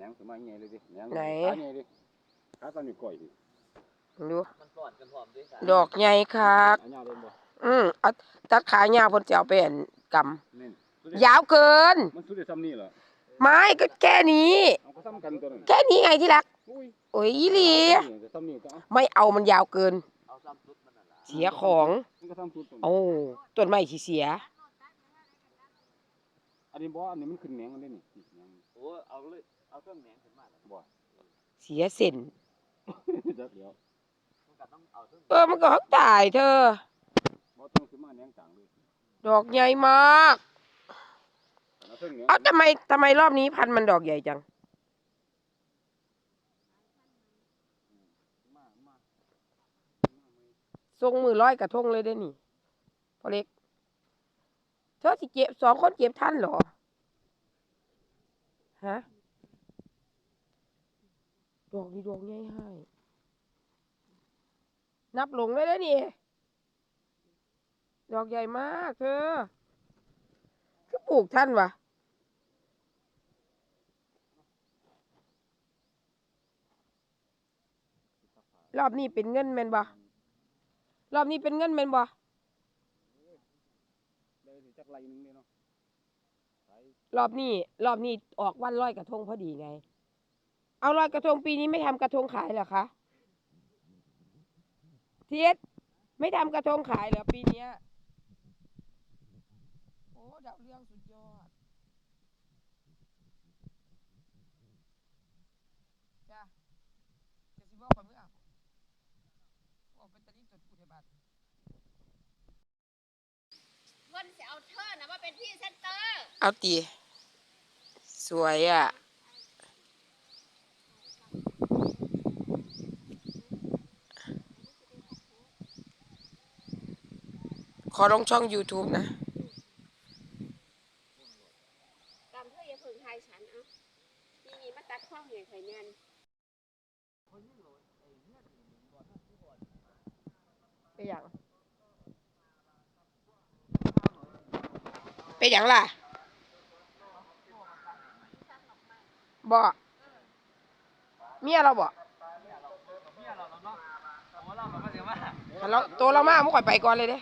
หนงสมัยใหญ่เลยดิแหนงไหน ขาใหญ่ดิขาตอนนี้ก่อยดิดูมันสอดกันพร้อมด้วยกันดอกใหญ่คักอันยาวเดินบ่อืมเอาตัดขายาวเพิ่นจะเอาไปอั่นกนี่สุดำยาวเกิน มันสุดได้ซ้ำนี่เหรอไม้ก็แค่นี้ เอาก็ซ้ำกันตัวนั้นแค่นี้ไงที่รัก อุ้ยโอ้ยอีหลีก็ซ้ำนี่ก็เอาไม่เอามันยาวเกิน เอาซ้ำสุดมันนั่นล่ะเสียของ มันก็ซ้ำสุดตัวนี้โอ้ต้นไม้ที่เสีย อันนี้บ่อันนี้มันขึ้นแหนงมันได้นี่นี่แหนงโอ้เอาเลย เอาเครื่องแหนงขึ้นมาแล้วบ่เสียเส้นจักเดี๋ยวมันก็ต้องเอาเครื่องเออมันก็ตายเธอ บ่ต้องขึ้นมาแหนงกลางเลยดอกใหญ่มากเอาเครื่องแหนงเอ้าทำไมทำไมรอบนี้พันธุ์มันดอกใหญ่จัง มามาทรงมือร้อยกระทงเลยได้อนี่พอเล็ก เธอสิเก็บสองคนเก็บท่านเหรอ ฮะ ดอกนี่ดอกใหญ่ให้นับหลงเลยได้อนี่ ดอกใหญ่มากเธอคือปลูกท่านวะรอบนี้เป็นเงินแมนบ่รอบนี้เป็นเงินแมนบ่รหนึงเด้เนาะรอบนี้ รอบนี้ออกวันลอยกระทงพอดีไง เอาลอยกระทงปีนี้ไม่ทำกระทงขายเหรอคะเทียดไม่ทำกระทงขายเหรอปีเนี้ยโอ้ดาวเรื่องสุดยอดจ้าจะสิบอกก่อนเมื่อบอกเป็นตะลิจดกูเทบัตเพิ่นจะเอาเธอนะมาเป็นพรี่เซนเตอร์ เอาตีสวยอะ อลงช่อง YouTube นะตามเธออย่าเพิ่งทายฉันเอะปีนี้มาตัดข้องใหญ่ข่อยแน่นไปหยังไปหยังล่ะบ่เมียเราบ่เนี่ยเราเนาะโอ้เรามันก็เสียว่าฮัลโหลตัวเรามามุข่อยไปก่อนเลยเด้